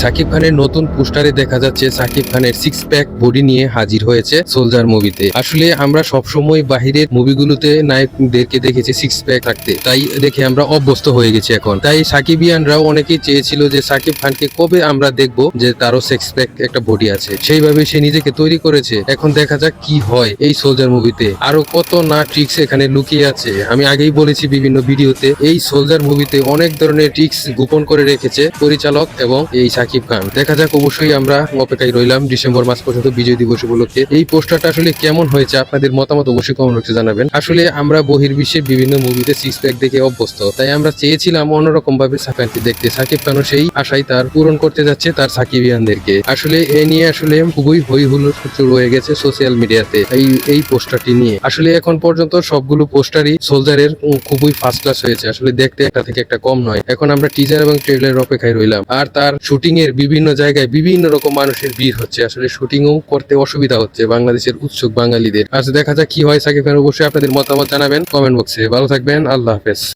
সাকিব খানের নতুন পোস্টারে দেখা যাচ্ছে সাকিব খানের সিক্স প্যাক বডি নিয়ে হাজির হয়েছে সোলজার মুভিতে আসলে আমরা সবসময় বাহিরের মুভিগুলোতে নায়কদেরকে দেখেছি সিক্স প্যাক থাকতে। তাই দেখে আমরা অভ্যস্ত হয়ে গেছি এখন। তাই সাকিবিয়ানরাও অনেকেই চেয়েছিল যে সাকিব খানকে কবে আমরা দেখব যে তারও সিক্স প্যাক একটা বডি আছে। সেইভাবে সে নিজেকে তৈরি করেছে। এখন দেখা যাক কি হয় এই সোলজার মুভিতে আরও কত না ট্রিক্স এখানে লুকিয়ে আছে। আমি আগেই বলেছি বিভিন্ন ভিডিওতে, এই সোলজার মুভিতে অনেক ধরনের ট্রিক্স গোপন করে রেখেছে পরিচালক এবং এই সাকিব খান। দেখা যাক অবশ্যই আমরা অপেক্ষায় রইলাম ডিসেম্বর মাস পর্যন্ত বিজয় দিবস উপলক্ষে। এই পোস্টারটা আসলে কেমন হয়েছে আপনাদের মতামত অবশ্যই কমেন্ট বক্সে জানাবেন। আসলে আমরা বহির্বিশ্বের বিভিন্ন মুভিতে সিক্স প্যাক দেখে অভ্যস্ত, তাই আমরা চেয়েছিলাম অন্যরকম ভাবে সাকিবকে দেখতে। সাকিব খানও সেই আশাই তার পূরণ করতে যাচ্ছে তার সাকিবিয়ানদেরকে। আসলে এ নিয়ে আসলে খুবই হই হুল্লোড় শুরু হয়ে গেছে সোশ্যাল মিডিয়াতে এই এই পোস্টারটি নিয়ে। আসলে এখন পর্যন্ত সবগুলো পোস্টারই সোলজারের খুবই ফার্স্ট ক্লাস হয়েছে। আসলে দেখতে একটা থেকে একটা কম নয়। এখন আমরা টিজার এবং ট্রেলারের অপেক্ষায় রইলাম। আর তার শুটিং এর বিভিন্ন জায়গায় বিভিন্ন রকম মানুষের ভিড় হচ্ছে। আসলে শুটিংও করতে অসুবিধা হচ্ছে বাংলাদেশের উৎসুক বাঙালিদের। আজ দেখা যাক কি হয় সাকিব খান। অবশ্যই আপনাদের মতামত জানাবেন কমেন্ট বক্সে। ভালো থাকবেন। আল্লাহ হাফেজ।